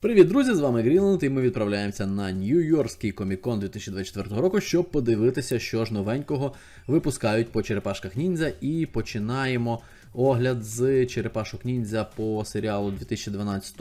Привіт, друзі! З вами Грінленд, і ми відправляємося на Нью-Йоркський комікон 2024 року, щоб подивитися, що ж новенького випускають по черепашках ніндзя. І починаємо огляд з черепашок ніндзя по серіалу 2012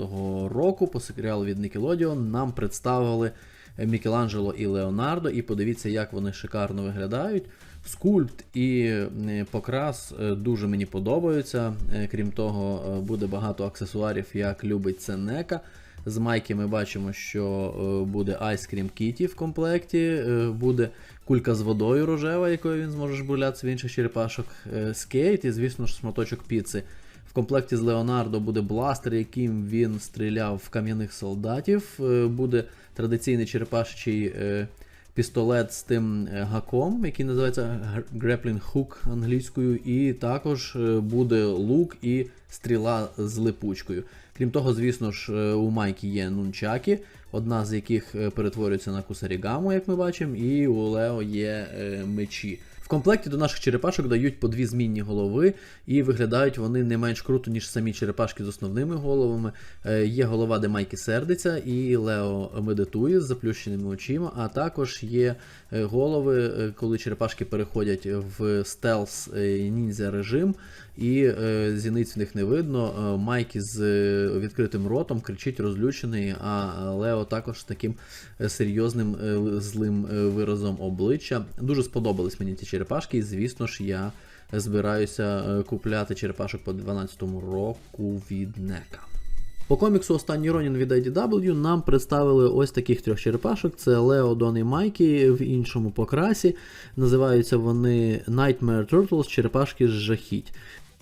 року. По серіалу від Nickelodeon нам представили Мікеланджело і Леонардо. І подивіться, як вони шикарно виглядають. Скульпт і е, покрас е, дуже мені подобаються. Е, Крім того, буде багато аксесуарів, як любить це Нека. З майки ми бачимо, що е, буде Ice Cream Kitty в комплекті, е, буде кулька з водою рожева, якою він зможе жбулятися в інших черепашок. е, Скейт і, звісно ж, шматочок піци. В комплекті з Леонардо буде бластер, яким він стріляв в кам'яних солдатів. Буде традиційний черепашчий пістолет з тим е, гаком, який називається Grappling Hook англійською, і також е, буде лук і стріла з липучкою. Крім того, звісно ж, е, у Майки є нунчаки, одна з яких перетворюється на кусарігаму, як ми бачимо, і у Лео є мечі. В комплекті до наших черепашок дають по дві змінні голови, і виглядають вони не менш круто, ніж самі черепашки з основними головами. Е, Є голова, де Майкі сердиться, і Лео медитує з заплющеними очима, а також є е, голови, е, коли черепашки переходять в стелс ніндзя режим, і зіниць в них не видно. Майкі з відкритим ротом кричить розлючений, а Лео також з таким серйозним злим виразом обличчя. Дуже сподобались мені ці черепашки, і звісно ж, я збираюся е, купляти черепашок по 12 року від Нека. По коміксу Останній Ронін від IDW нам представили ось таких трьох черепашок: це Лео, Дон і Майкі в іншому покрасі. Називаються вони Nightmare Turtles, черепашки з жахіть.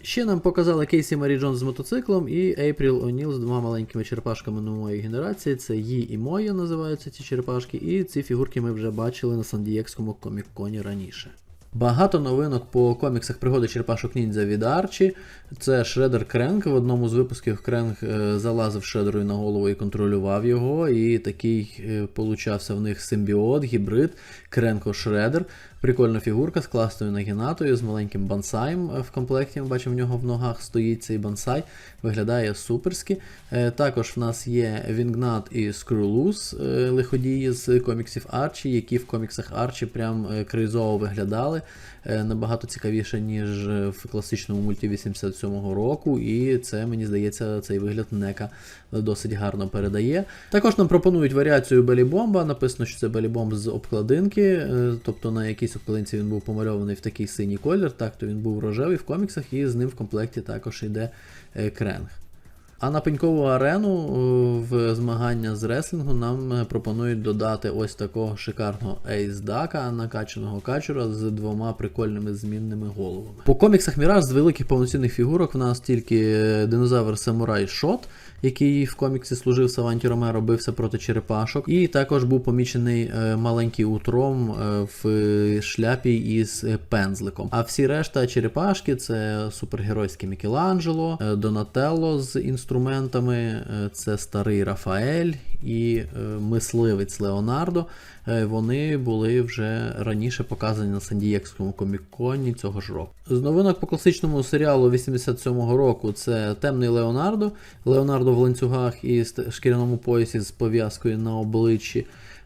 Ще нам показали Кейсі Марі Джонс з мотоциклом і Ейпріл О'Ніл з двома маленькими черепашками нової генерації. Це Ї і Моя називаються ці черепашки, і ці фігурки ми вже бачили на Сан-Дієкському комік-коні раніше. Багато новинок по коміксах пригоди черепашок ніндзя від Арчі. Це Шредер Кренк. В одному з випусків Кренк е, залазив Шредерою на голову і контролював його. І такий е, получався в них симбіот, гібрид Кренко Шредер. Прикольна фігурка з класною нагінатою, з маленьким бонсаєм е, в комплекті. Ми бачимо, в нього в ногах стоїть цей бонсай. Виглядає суперськи. Також в нас є Вінгнат і Скрулус, лиходії з коміксів Арчі, які в коміксах Арчі прям кризово виглядали. Е, Набагато цікавіше, ніж в класичному мульті 87-го року, і це, мені здається, цей вигляд Нека досить гарно передає. Також нам пропонують варіацію Белібомба. Написано, що це Белібомб з обкладинки, е, тобто на якійсь обкладинці він був помальований в такий синій колір, так то він був рожевий в коміксах, і з ним в комплекті також йде е, кренг. А на пенькову арену е, в змагання з реслінгу нам е, пропонують додати ось такого шикарного ейсдака, накачаного качура з двома прикольними змінними головами. По коміксах Міраж з великих повноцінних фігурок в нас тільки е, динозавр Самурай Шот, який в коміксі служив Саванті Ромеро, бився проти черепашок. І також був помічений маленький утром в шляпі із пензликом. А всі решта черепашки це супергеройське Мікеланджело, Донателло з інструментами, е, це старий Рафаель і е, мисливець Леонардо. Е, Вони були вже раніше показані на Сан-Дієкському коміконі цього ж року. З новинок по класичному серіалу 87-го року це Темний Леонардо. Леонардо в ланцюгах і шкіряному поясі з пов'язкою на обличчі.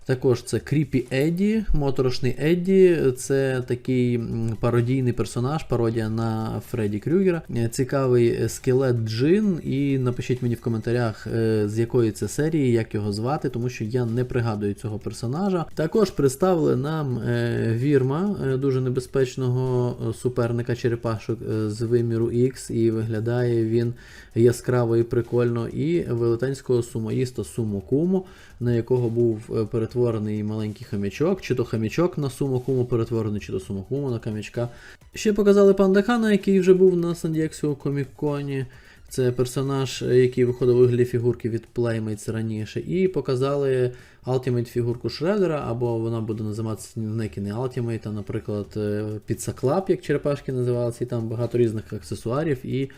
Також це Кріпі Едді, моторошний Едді. Це такий пародійний персонаж, пародія на Фредді Крюгера. Е, Цікавий скелет Джин. І напишіть мені в коментарях, е, з якої це серії, як його звати, тому що я не пригадую цього персонажа. Також представили нам е, Вірма, дуже небезпечного суперника черепашок з виміру X, і виглядає він яскраво і прикольно. І велетенського сумоїста Сумо Кумо, на якого був е, перетворений маленький хам'ячок, чи то хам'ячок на Сумо Кумо перетворений, чи то Сумо Кумо на хам'ячка. Ще показали Пандахана, який вже був на Сан-Дієксіо комік-коні. Це персонаж, який виходив у вигляді фігурки від Playmates раніше. І показали Ultimate фігурку Шредера, або вона буде називатися не не Ultimate, а, наприклад, е, Pizza Club, як черепашки називалися, і там багато різних аксесуарів і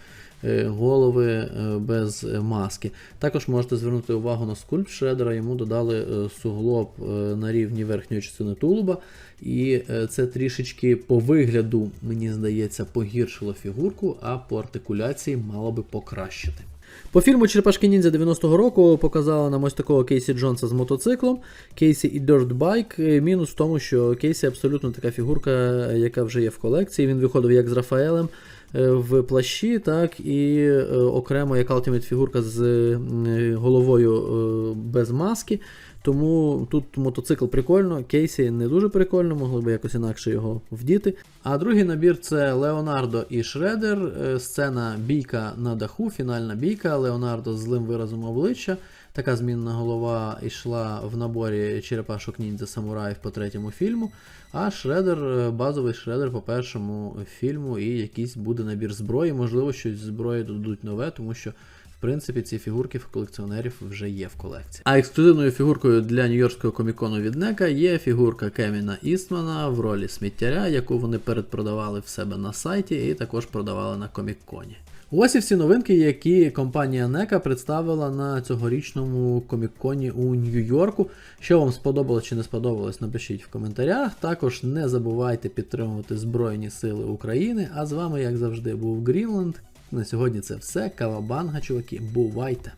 е, голови е, без маски. Також можете звернути увагу на скульпт Шредера, йому додали суглоб на рівні верхньої частини тулуба. І це трішечки по вигляду, мені здається, погіршило фігурку, а по артикуляції мало би покращити. По фільму Черепашки Ніндзя 90-го року показали нам ось такого Кейсі Джонса з мотоциклом, Кейсі і. Е, Мінус в тому, що Кейсі абсолютно така фігурка, яка вже є в колекції. Він виходив як з Рафаелем е, в плащі, так і е, окремо як Ultimate фігурка з е, головою е, без маски. Тому тут мотоцикл прикольно, Кейсі не дуже прикольно, могли би якось інакше його вдіти. А другий набір це Леонардо і Шредер. е, Сцена бійка на даху, фінальна бійка. Леонардо з злим виразом обличчя. Така змінна голова йшла в наборі черепашок ніндзя самураїв по третьому фільму. А Шредер, е, базовий Шредер по першому фільму, і якийсь буде набір зброї. Можливо, щось зброї додадуть нове, тому що. Принципі, ці фігурки в колекціонерів вже є в колекції. А ексклюзивною фігуркою для Нью-Йоркського комікону від Нека є фігурка Кевіна Істмана в ролі сміттяря, яку вони передпродавали в себе на сайті і також продавали на коміконі. Ось і всі новинки, які компанія NECA представила на цьогорічному коміконі у Нью-Йорку. Що вам сподобалось чи не сподобалось, напишіть в коментарях. Також не забувайте підтримувати Збройні Сили України. А з вами, як завжди, був Грінленд. На сьогодні це все. Кавабанга, чуваки. Бувайте!